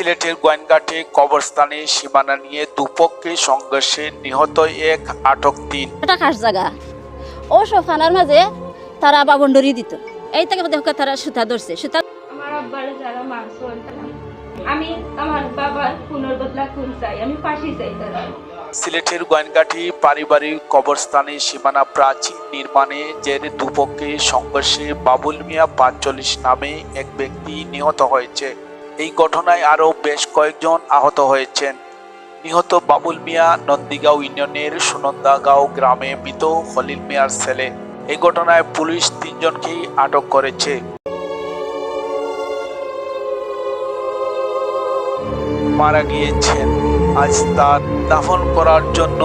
সিলেটের গোয়েনঘাটে কবরস্থানে সীমানা নিয়ে দুপক্ষে সংঘর্ষে নিহত এক আটক তিন। এটা খাস জায়গা? ও সব খানার মাঝে তারা বাবন্ডরি দিত। এই থেকে দেখো তারা সুতা ধরছে। সুতা আমার আব্বার যারা মাংস আমি আমার বাবার পুনর্বদলা খুন চাই আমি ফাঁসি চাই তারা। সিলেটের গোয়েনঘাটি পারিবারিক কবরস্থানে সীমানা প্রাচীন নির্মাণে জেরে দুপক্ষে সংঘর্ষে বাবুল মিয়া পাঁচচল্লিশ নামে এক ব্যক্তি নিহত হয়েছে। এই ঘটনায় আরও বেশ কয়েকজন আহত হয়েছেন। নিহত বাবুল মিয়া নন্দীগাঁও ইউনিয়নের সুনন্দাগাঁও গ্রামে মৃত খলিল মিয়ার ছেলে। এই ঘটনায় পুলিশ তিনজনকেই আটক করেছে। মারা গিয়েছেন। আজ তার দাফন করার জন্য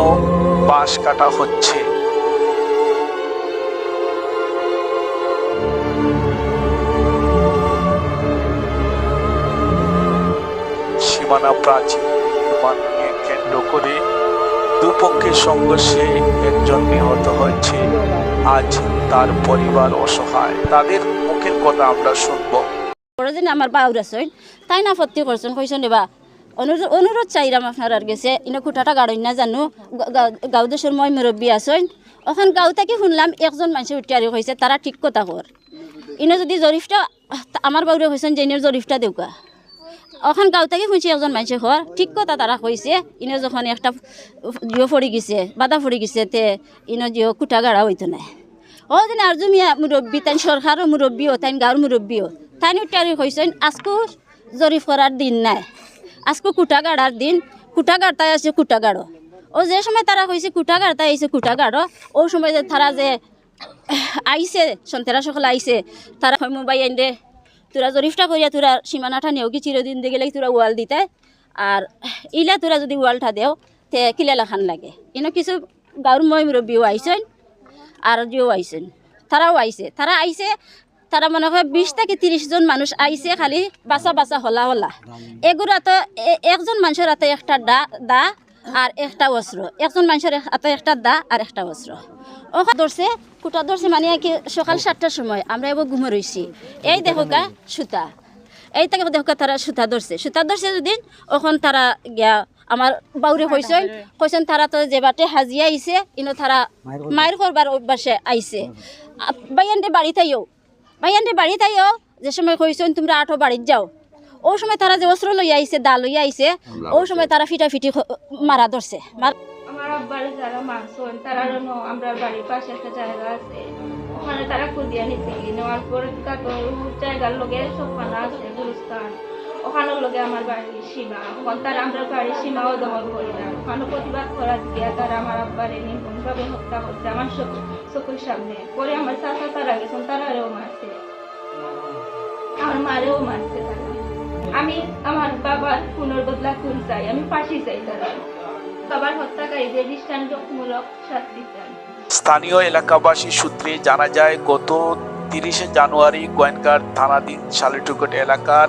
বাঁশ কাটা হচ্ছে। সীমানা প্রাচীর নির্মাণ কেন্দ্র করে দুপক্ষের সংঘর্ষে একজন নিহত হয়েছে। আজ তার পরিবার অসহায়। তাদের মুখের কথা আমরা শুনব। বড় দিন আমার বাউর আছেন তাই না ফত্তি করছেন, কইছেন এবা অনুরোধ অনুরোধ চাইরাম আপনার আর গেছে, ইনো কুটাটা গাড়ই না জানো গাঁও দেশের মই মুরব্বী আছেন ওখান গাঁও থেকে শুনলাম একজন মানুষ উঠি আর কইছে, তারা ঠিক কথা কর। ইনো যদি জরিফটা আমার বাউরে কইছেন যে ইনের জরিফটা দেউকা। ওখান গাঁও থেকে শুনছি একজন মানুষে ঘর ঠিক কথা তারা কইছে ইনো যখন একটা জিও ফড়ি গেছে বাদা ফড়ি গেছে, তে ইনো জিও কুটা গাড়া হইতো না ও দিন আরজু মিয়া মুরব্বী তাই সরকারও মুরব্বীও তাই গাঁৱৰ মুরব্বীও তাই উঠারি কইছেন আজকু জরিফ করার দিন নাই। আজকু কুটা গাড়ার দিন। কুটা গাড়তাই আছে কুটা গাড়ো ও যে সময় তারা কইছে কুটা গাড়তাই আইছে কুটা গাড়ো ও সময় যে তারা যে আইছে সন্তেরা সকল আইছে তারা মোবাইল আইন তোরা জরিফটা করিয়া তোরা সীমানাটা নেও কি চিরদিন দিয়ে গেলে তোরা ওয়াল দিতে। আর ইলা তোরা যদি ওয়ালটা দেও, তে কিলা লাখান লাগে। ইনো কিছু গাঁৱৰ মই মুরব্বীও আইছেন আর জিও আইছেন। তারাও আইছে। তারা আইছে তারা মনে হয় বিশ থেকে তিরিশ জন মানুষ আইছে খালি বাসা বাসা হলা হলা। এগুলা তো একজন মানুষের হাতে একটা দা দা, আর একটা অস্ত্র একজন মানুষের হাতে একটা দা, আর একটা অস্ত্র ওখানে ধরছে কুটা ধরছে মানে কি সকাল সাতটার সময়। আমরা এবার ঘুমে রয়েছি এই দেখো সুতা। এই থেকে দেখো তারা সুতা ধরছে। সুতা ধরছে যদিন ওখন তারা গিয়া আমার বাউরে কইছেন কইছেন তারা তো যে বাটে হাজিয়া আইছে ইনো তারা মায়ের করবার অভ্যাসে আইছে। বাইয়ান্ডে বাড়ি তাইও। বাইয়ান্ডে বাড়ি তাইও যে সময় কইছেন তোমরা আঠো বাড়িত যাও। ও সময় তারা যে অস্ত্র লইয়া আইছে দা লইয়া আইছে ও সময় তারা ফিটা ফিটি মারা ধরছে। মার- আমার আব্বার যারা মাংস আন তারা আমরা বাড়ির পাশে একটা জায়গা আছে। ওখানে তারা খুদিয়া নিতে গিয়ে নেওয়ার পর জায়গার লগে সব খানা আছে, গুরুস্থান। ওখানের লগে আমার বাড়ির সীমা। ওখান তারা আমরা বাড়ির সীমাও দখল করি না। ওখানে প্রতিবাদ করার দিয়া তারা আমার আব্বারে নির্মমভাবে হত্যা করছে আমার চোখ- চোখের সামনে। পরে আমার চাচা তারা গেছেন তারারেও মারছে। আমার মারেও মারছে তারা। আমি আমার বাবার পুনর্বদলা খুন চাই। আমি ফাঁসি চাই তারা স্থানীয় এলাকাবাসী সূত্রে জানা যায়, গত তিরিশে জানুয়ারি গোয়েনঘাট থানাধীন শালিটুকট এলাকার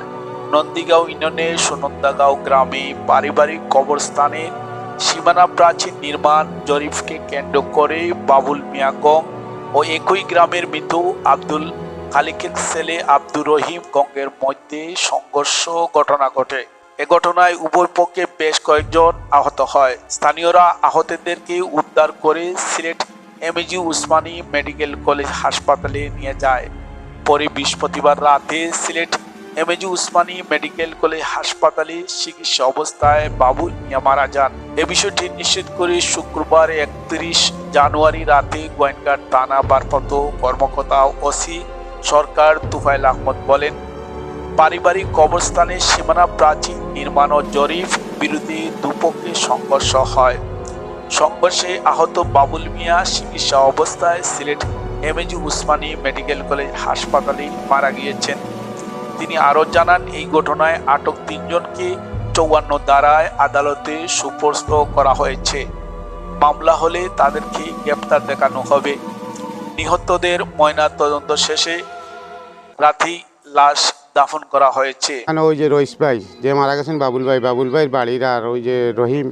নন্দীগাঁও ইউনিয়নের সুনন্দাগাঁও গ্রামে পারিবারিক কবরস্থানে সীমানা প্রাচীর নির্মাণ জরিফকে কেন্দ্র করে বাবুল মিয়াগং ও একই গ্রামের মৃত আব্দুল খালিকের ছেলে আব্দুর রহিম গঙ্গের মধ্যে সংঘর্ষ ঘটনা ঘটে। এ ঘটনায় উভয় পক্ষে বেশ কয়েকজন আহত হয়। স্থানীয়রা আহতদেরকে উদ্ধার করে Sylhet MAG Osmani medical college হাসপাতালে নিয়ে যায়। পরে বৃহস্পতিবার রাতে Sylhet MAG Osmani medical college হাসপাতালে চিকিৎসা অবস্থায় বাবু মিয়া মারা যান। এ বিষয়টি নিশ্চিত করে শুক্রবার একত্রিশ জানুয়ারি রাতে গোয়েনঘাট থানা ভারপ্রাপ্ত কর্মকর্তা ওসি সরকার তুফাইল আহমদ বলেন পারিবারিক কবরস্থানে সীমানা প্রাচীর নির্মাণ ও জরিফ বিরোধী দুপক্ষে সংঘর্ষ হয়। সংঘর্ষে আহত বাবুল মিয়া চিকিৎসা অবস্থায় Sylhet MAG Osmani medical college হাসপাতালে মারা গিয়েছেন। তিনি আরও জানান, এই ঘটনায় আটক তিনজনকে চৌয়ান্ন দ্বারায় আদালতে সুপোস্ত করা হয়েছে। মামলা হলে তাদেরকে গ্রেপ্তার দেখানো হবে। নিহতদের ময়না তদন্ত শেষে রাতেই লাশ দাফন করা হয়েছে। ওই যে রইস ভাই, যে মারা গেছেন বাবুল ভাই, বাবুল ভাইয়ের বাড়ির আর ওই যে রহিম,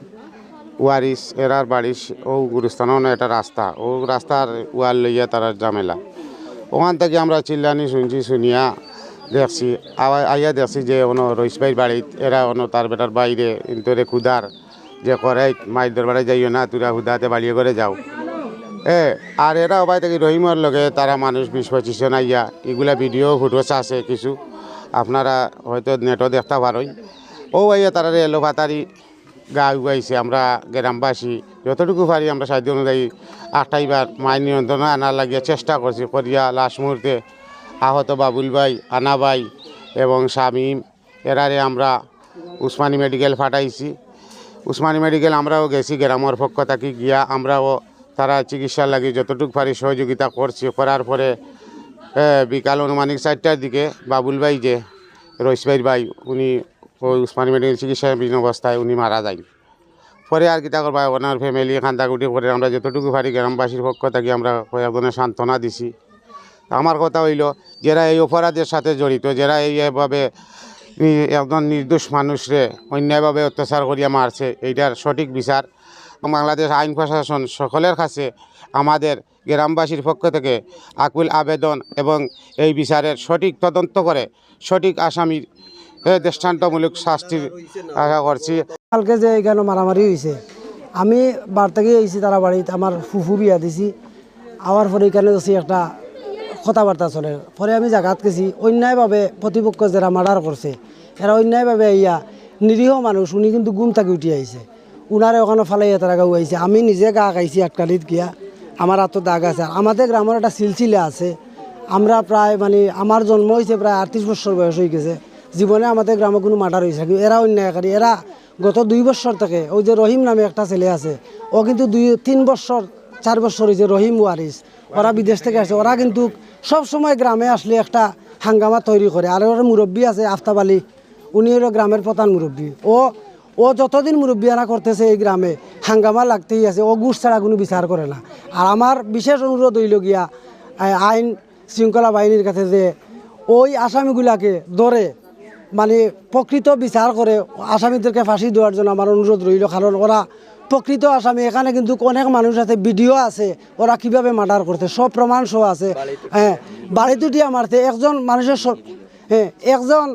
ওয়ারিস এরার বাড়ির ও গুরুস্থানও না একটা রাস্তা, ও রাস্তার ওয়াল লইয়া তারা জামেলা ওখান থেকে আমরা চিল্লানি শুনছি, শুনিয়া দেখছি আইয়া দেখছি যে অন রইস ভাইয়ের বাড়িত, এরা অন তার বেটার বাইরে ইন্তরে খুদার যে করে, মাইর দরবারে যাইও না, তোরা হুদাতে বাড়িয়ে করে যাও। এ, আর এরা ওবাই থেকে রহিমর লগে তারা মানুষ বিশ পঁচিশ জন আইয়া, এগুলা ভিডিও ফুটোস আছে কিছু? আপনারা হয়তো নেটও দেখতে পারেন ও আইয়া তারা এলো ভাতারি গা উগাইছে আমরা গ্রামবাসী। যতটুকু পারি আমরা সাহায্য অনুযায়ী আটটাইবার মাই নিয়ন্ত্রণে আনার লাগিয়ে চেষ্টা করছি করিয়া লাস্ট মুহূর্তে আহত বাবুল ভাই, আনা ভাই এবং শামীম এরারে আমরা উসমানী মেডিকেল ফাটাইছি। উসমানী মেডিকেল আমরাও গেছি গ্রামের পক্ষ থাকি গিয়া আমরাও তারা চিকিৎসার লাগি যতটুকু পারি সহযোগিতা করছি। করার পরে বিকাল অনুমানিক চারটার দিকে বাবুল ভাই যে রইসবাইর ভাই, উনি ওই উসমানী মেডিকেল চিকিৎসাধীন অবস্থায় উনি মারা যায় পরে আর কিতা করবা, ওনার ফ্যামিলি খান্দাকুটি করে আমরা যতটুকু পারি গ্রামবাসীর পক্ষ থাকি আমরা কয়েকজনের সান্ত্বনা দিছি। আমার কথা হইল, যারা এই অপরাধের সাথে জড়িত, যারা এইভাবে একজন নির্দোষ মানুষরে অন্যায়ভাবে অত্যাচার করিয়া মারছে, এইটার সঠিক বিচার বাংলাদেশ আইন প্রশাসন সকলের কাছে আমাদের গ্রামবাসীর পক্ষ থেকে আকুল আবেদন এবং এই বিচারের সঠিক তদন্ত করে সঠিক আসামির দৃষ্টান্তমূলক শাস্তির আশা করছি। কালকে যে এখানে মারামারি হয়েছে আমি বার থেকে এসেছি তারা বাড়িতে, আমার ফুফু বিয়া দিছি। আওয়ার পরে এখানে যাচ্ছি একটা কথাবার্তা চলে। পরে আমি জাগাত গেছি, অন্যায়ভাবে প্রতিপক্ষ যারা মার্ডার করছে, এরা অন্যায়ভাবে ইয়া নিরীহ মানুষ, উনি কিন্তু গুম থাকি উঠি আইছে। উনারে ওখানে ফালাইয়া তারা গাউ আইছে আমি নিজে গা গাইছি আটকালিত গিয়া। আমার হাতত দাগ আছে। আর আমাদের গ্রামের একটা সিলসিলা আছে। আমরা প্রায় মানে আমার জন্ম হয়েছে প্রায় আটত্রিশ বছর বয়স হয়ে গেছে। জীবনে আমাদের গ্রামে কোনো মার্ডার হয়েছে কিন্তু এরা অন্যায়কারী। এরা গত দুই বছর থেকে। ওই যে রহিম নামে একটা ছেলে আছে। ও কিন্তু দুই, তিন বছর চার বছর হয়েছে রহিম ওয়ারিস। ওরা বিদেশ থেকে আসে। ওরা কিন্তু সব সময় গ্রামে আসলে একটা হাঙ্গামা তৈরি করে। আর ওর মুরব্বী আছে আফতাব আলী। উনি হলো গ্রামের প্রধান মুরব্বী। ও ও যতদিন মুরব্বিয়ানা করতেছে এই গ্রামে হাঙ্গামা লাগতেই আছে ও গুড় ছাড়া কোনো বিচার করে না। আর আমার বিশেষ অনুরোধ হইল গিয়া আইন শৃঙ্খলা বাহিনীর কাছে যে ওই আসামিগুলাকে ধরে মানে প্রকৃত বিচার করে আসামিদেরকে ফাঁসি দেওয়ার জন্য আমার অনুরোধ রইল। কারণ ওরা প্রকৃত আসামি এখানে কিন্তু অনেক মানুষ আছে ভিডিও আছে ওরা কীভাবে মার্ডার করতে সব প্রমাণ সহ আছে। হ্যাঁ বাড়ি দুটিয়া মারতে একজন মানুষের সর- হ্যাঁ একজন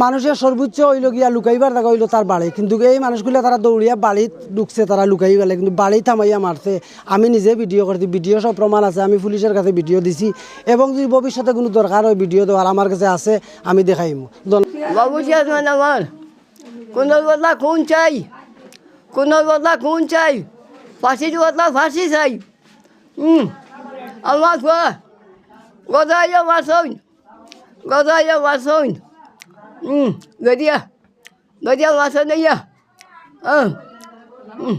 মানুষের সর্বোচ্চ হইল গিয়া লুকাইবার দেখা হইল তার বাড়ি। কিন্তু এই মানুষগুলো তারা দৌড়িয়া বাড়িত ঢুকছে, তারা লুকাই গেলে কিন্তু বাড়ি থামাইয়া মারছে। আমি নিজে ভিডিও করছি, ভিডিও সব প্রমাণ আছে, আমি পুলিশের কাছে ভিডিও দিছি। এবং যদি ভবিষ্যতে কোনো দরকার হয় ভিডিও দেওয়ার, আমার কাছে আছে, আমি দেখাইমু। চেয়ারম্যান আমার। কোনো বদলা খুন চাই? কোনো বদলা খুন চাই? ফাঁসির বদলা ফাঁসি চাই। আমার গদাইয়া বাসন গদাইয়া বাসন হুম গদিয়া গদিয়া বাসন ইয়া হুম